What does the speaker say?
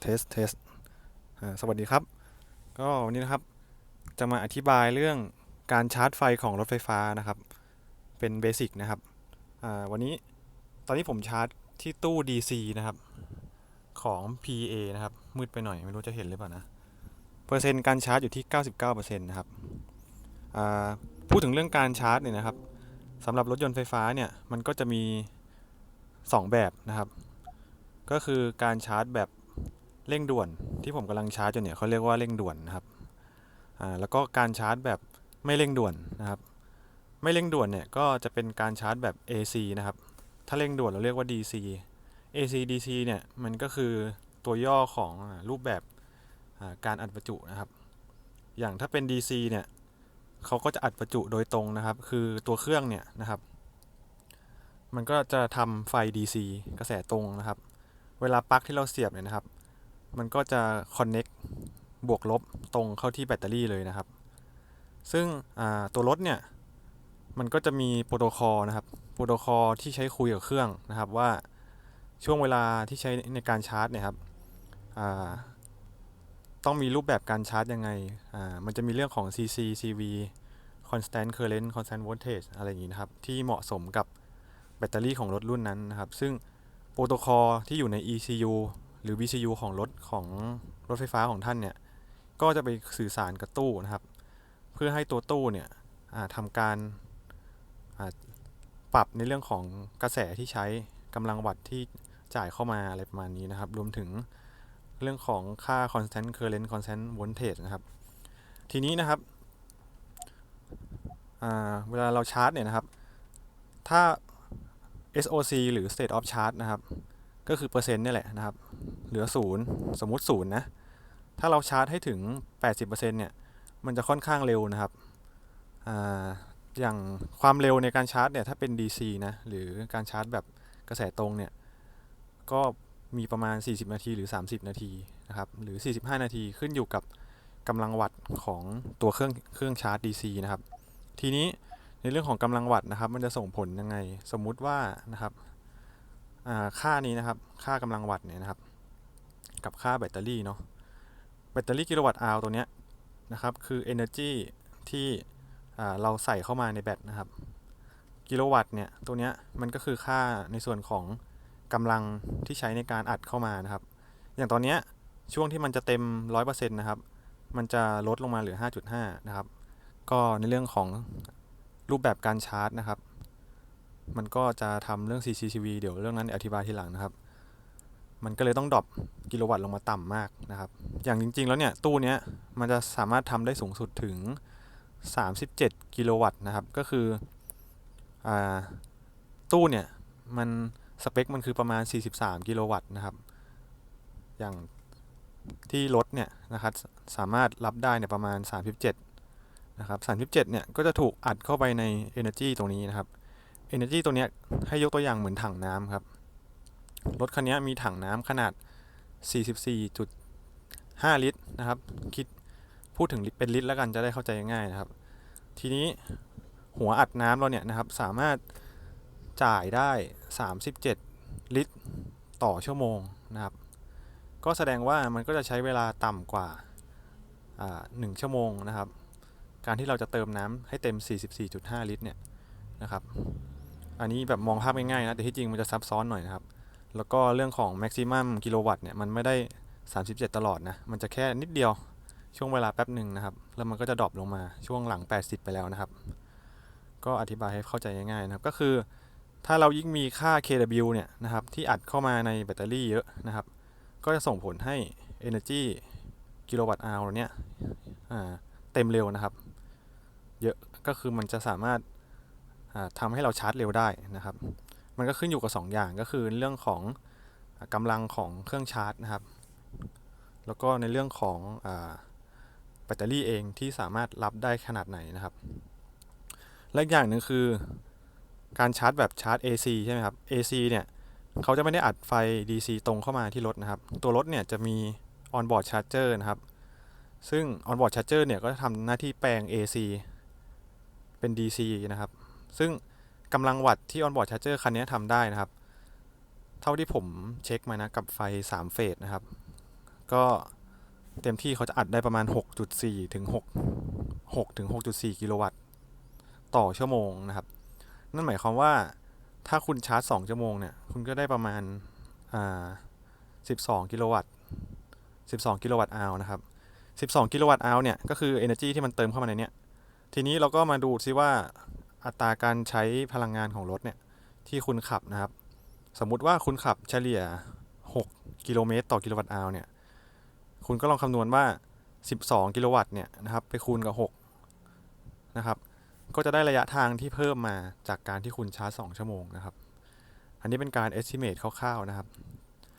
เทสเทสสวัสดีครับ ก็วันนี้นะครับ จะมาอธิบายเรื่องการชาร์จไฟของรถไฟฟ้านะครับ เป็นเบสิกนะครับวันนี้ตอนนี้ผมชาร์จที่ตู้ DC นะครับ ของ PA นะครับ มืดไปหน่อยไม่รู้จะเห็นหรือเปล่านะ เปอร์เซ็นต์การชาร์จอยู่ที่ 99%นะครับพูดถึงเรื่องการชาร์จเนี่ยนะครับสำหรับรถยนต์ไฟฟ้าเนี่ย มันก็จะมี 2 แบบนะครับ ก็คือการชาร์จแบบ เร่งด่วนที่ผมกำลังชาร์จอยู่เนี่ยเขาเรียกว่าเร่งด่วนนะครับอ่าแล้วก็การชาร์จแบบไม่เร่งด่วนนะครับ ไม่เร่งด่วนเนี่ยก็จะเป็นการชาร์จแบบ AC นะครับ ถ้าเร่งด่วนเราเรียกว่า DC AC DC เนี่ยมันก็คือตัวย่อของรูปแบบการอัดประจุนะครับ อย่างถ้าเป็น DC เนี่ยเขาก็จะอัดประจุโดยตรงนะครับ คือตัวเครื่องเนี่ยนะครับ มันก็จะทำไฟ DC กระแสตรงนะครับ เวลาปลั๊กที่เราเสียบเนี่ยนะครับ มันก็จะ connect บวกลบตรงเข้าที่แบตเตอรี่เลยนะครับ ซึ่งตัวรถเนี่ย มันก็จะมีโปรโตคอลนะครับ โปรโตคอลที่ใช้คุยกับเครื่องนะครับว่าช่วงเวลาที่ใช้ในการชาร์จเนี่ยครับต้องมีรูปแบบการชาร์จยังไง อ่า มันจะมีเรื่องของ CC CV constant current constant voltage อะไรอย่างนี้นะครับ ที่เหมาะสมกับแบตเตอรี่ของรถรุ่นนั้นนะครับ ซึ่งโปรโตคอลที่อยู่ใน ECU หรือ VCU ของรถของรถไฟฟ้าของท่านเนี่ย ก็จะไปสื่อสารกับตู้นะครับ เพื่อให้ตัวตู้เนี่ยทำการปรับในเรื่องของกระแสที่ใช้กำลังวัตต์ที่จ่ายเข้ามาอะไรประมาณนี้นะครับ รวมถึงเรื่องของค่า constant current constant voltage นะครับ ทีนี้นะครับเวลาเราชาร์จเนี่ยนะครับ ถ้า SOC หรือ state of charge นะครับ ก็คือเปอร์เซ็นต์นี่แหละนะครับ เหลือศูนย์สมมุติศูนย์นะถ้าเราชาร์จให้ถึง 80%เนี่ยมันจะค่อนข้างเร็วนะครับออย่างความเร็วในการชาร์จเนี่ยถ้าเป็น DC นะหรือการชาร์จแบบกระแสตรงเนี่ยก็มีประมาณ 40 นาทีหรือ 30 นาทีนะครับหรือ 45 นาทีขึ้นอยู่กับกำลังวัตต์ของตัวเครื่องเครื่องชาร์จ DC นะครับ ทีนี้ในเรื่องของกำลังวัตต์นะครับ มันจะส่งผลยังไง สมมุติว่านะครับ ค่านี้นะครับ ค่ากำลังวัตต์เนี่ยนะครับ กับค่าแบตเตอรี่เนาะ แบตเตอรี่กิโลวัตต์อาวตัวเนี้ยนะครับ คือ energy ที่อ่เราใส่เข้ามาในแบตนะครับ กิโลวัตต์เนี่ย ตัวเนี้ยมันก็คือค่าในส่วนของกำลังที่ใช้ในการอัดเข้ามานะครับ อย่างตอนเนี้ยช่วงที่มันจะเต็ม 100%นะครับ มันจะลดลงมาเหลือ 5.5 นะครับ ก็ในเรื่องของรูปแบบการชาร์จนะครับ มันก็จะทำเรื่อง CCTV เดี๋ยวเรื่องนั้นอธิบายทีหลังนะครับ มันก็เลยต้องดรอปกิโลวัตต์ลงมาต่ำมากนะครับ อย่างจริง ๆ แล้วเนี่ยตู้เนี้ยมันจะสามารถทำได้สูงสุดถึง 37 กิโลวัตต์นะครับ ก็คืออตู้เนี่ยมันสเปคมันคือประมาณ 43 กิโลวัตต์นะครับ อย่างที่รถเนี่ยนะครับสามารถรับได้เนี่ยประมาณ 37 นะครับ 37 เนี่ยก็จะถูกอัดเข้าไปใน Energy ตรงนี้นะครับ Energy ตัวเนี้ยให้ยกตัวอย่างเหมือนถังน้ำครับ รถคันนี้มีถังน้ำขนาด 44.5 ลิตรนะครับ คิดพูดถึงเป็นลิตรแล้วกันจะได้เข้าใจง่ายนะครับ ทีนี้หัวอัดน้ำเราเนี่ยนะครับสามารถจ่ายได้ 37 ลิตรต่อชั่วโมงนะครับ ก็แสดงว่ามันก็จะใช้เวลาต่ำกว่าอ่า1ชั่วโมงนะครับ การที่เราจะเติมน้ำให้เต็ม 44.5 ลิตรเนี่ยนะครับ อันนี้แบบมองภาพง่ายๆนะ แต่ที่จริงมันจะซับซ้อนหน่อยนะครับ แล้วก็เรื่องของ maximum กิโลวัตต์เนี่ย มันไม่ได้ 37 ตลอดนะ มันจะแค่นิดเดียวช่วงเวลาแป๊บหนึ่งนะครับ แล้วมันก็จะดรอปลงมาช่วงหลัง 80 ไปแล้วนะครับ ก็อธิบายให้เข้าใจง่ายๆนะครับ ก็คือถ้าเรายิ่งมีค่า kW เนี่ยนะครับ ที่อัดเข้ามาในแบตเตอรี่เยอะนะครับ ก็จะส่งผลให้ energy กิโลวัตต์ hour เนี่ยอ่าเต็มเร็วนะครับ เยอะก็คือมันจะสามารถ อ่าทำให้เราชาร์จเร็วได้นะครับ มันก็ขึ้นอยู่กับ 2 อย่างก็คือเรื่องของกำลังของเครื่องชาร์จนะครับ แล้วก็ในเรื่องของอแบตเตอรี่เองที่สามารถรับได้ขนาดไหนนะครับ และอีกอย่างหนึ่งคือการชาร์จแบบชาร์จ AC ใช่ไหมครับ AC เนี่ยเขาจะไม่ได้อัดไฟ DC ตรงเข้ามาที่รถนะครับ ตัวรถเนี่ยจะมี onboard charger นะครับ ซึ่ง onboard charger เนี่ยก็จะทำหน้าที่แปลง AC เป็น DC นะครับ ซึ่งกำลังวัตต์ที่ onboard charger คันนี้ทำได้นะครับ เท่าที่ผมเช็คมานะ กับไฟ 3 เฟสนะครับ ก็เต็มที่เขาจะอัดได้ประมาณ 6.4 ถึง 6 6ถึง6.4 กิโลวัตต์ ต่อชั่วโมงนะครับ นั่นหมายความว่าถ้าคุณชาร์จ 2 ชั่วโมงเนี่ย คุณก็ได้ประมาณอ่า12 กิโลวัตต์ 12 กิโลวัตต์อาวนะครับ 12 กิโลวัตต์อาวเนี่ย ก็คือ energy ที่มันเติมเข้ามาในเนี้ย ทีนี้เราก็มาดูซิว่า อัตราการใช้พลังงานของรถเนี่ยที่คุณขับนะครับ สมมุติว่าคุณขับเฉลี่ย 6 กิโลเมตรต่อกิโลวัตต์อาวเนี่ยคุณก็ลองคำนวณว่า 12 กิโลวัตต์เนี่ยนะครับไปคูณกับ 6 นะครับ ก็จะได้ระยะทางที่เพิ่มมาจากการที่คุณชาร์จ 2 ชั่วโมงนะครับ อันนี้เป็นการ estimate คร่าวๆนะครับ